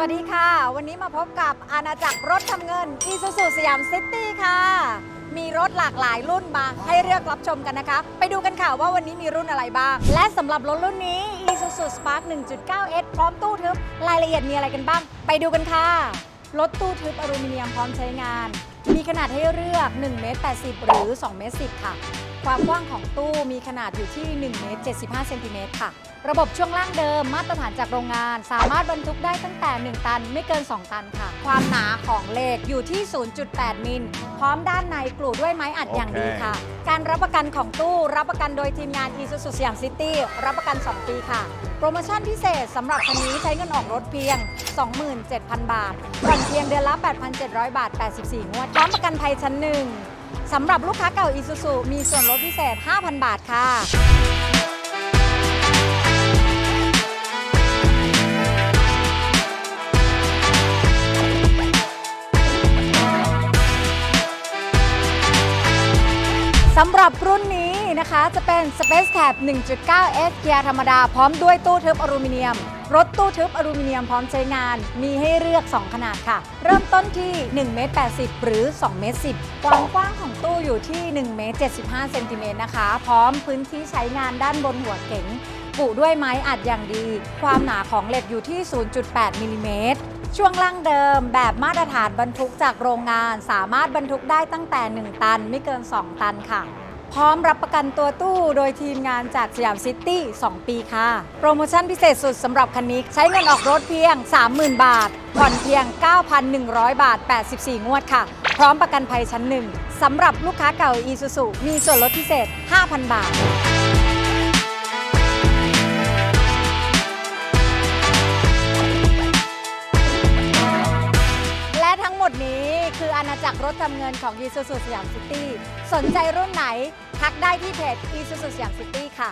วัสดีค่ะ วันนี้มาพบกับอาณาจักรรถทำเงิน Isuzu สยามซิตี้ค่ะ มีรถหลากหลายรุ่นมาให้เลือกรับชมกันนะคะ ไปดูกันค่ะว่าวันนี้มีรุ่นอะไรบ้าง และสำหรับรถรุ่นนี้ Isuzu Spark 1.9S พร้อมตู้ทึบ รายละเอียดมีอะไรกันบ้าง ไปดูกันค่ะ รถตู้ทึบอลูมิเนียมพร้อมใช้งาน มีขนาดให้เลือก1เมตร80 หรือ2เมตร10 ค่ะ ความกว้างของตู้มีขนาดอยู่ที่1เมตร75เซนติเมตรค่ะ ระบบช่วงล่างเดิมมาตรฐานจากโรงงาน สามารถบรรทุกได้ตั้งแต่ 1 ตันไม่เกิน 2 ตันค่ะ ความหนาของเหล็กอยู่ที่ 0.8 มิล พร้อมด้านในกลูด้วยไม้อัดอย่างดีค่ะ การรับประกันของตู้รับประกันโดยทีมงาน Isuzu สยามซิตี้รับประกัน 2 ปีค่ะ โปรโมชั่นพิเศษสำหรับคันนี้ใช้เงินออกรถเพียง 27,000 บาทผ่อนเพียงเดือนละ 8,700 บาท 84 งวดพร้อมประกันภัยชั้นหนึ่งสำหรับลูกค้าเก่า Isuzu มีส่วนลดพิเศษ 5,000 บาทค่ะ สำหรับรุ่นนี้นะคะจะเป็น Space Cab 1.9S เกียร์ธรรมดา พร้อมด้วยตู้ทึบอลูมิเนียม รถตู้ทึบอลูมิเนียมพร้อมใช้งาน มีให้เลือก 2 ขนาดค่ะ เริ่มต้นที่1เมตร80 หรือ2เมตร10 ความกว้างของตู้อยู่ที่1เมตร75เซนติเมตรนะคะ พร้อมพื้นที่ใช้งานด้านบนหัวเก๋ง ปุด้วยไม้อัดอย่างดี ความหนาของเหล็กอยู่ที่ 0.8มิลลิเมตรช่วงล่างเดิมแบบมาตรฐานบรรทุกจากโรงงาน สามารถบรรทุกได้ตั้งแต่ 1 ตันไม่เกิน 2 ตันค่ะ พร้อมรับประกันตัวตู้โดยทีมงานจากสยามซิตี้ 2 ปีค่ะ โปรโมชั่นพิเศษสุดสำหรับคันนี้ ใช้เงินออกรถเพียง 30,000 บาท ผ่อนเพียง 9,100 บาท 84 งวดค่ะ พร้อมประกันภัยชั้นหนึ่งสำหรับลูกค้าเก่า Isuzu มีส่วนลดพิเศษ 5,000 บาท นี้คืออาณาจักรรถทำเงินของ Isuzu สยามซิตี้ สนใจรุ่นไหน ทักได้ที่เพจ Isuzu สยามซิตี้ค่ะ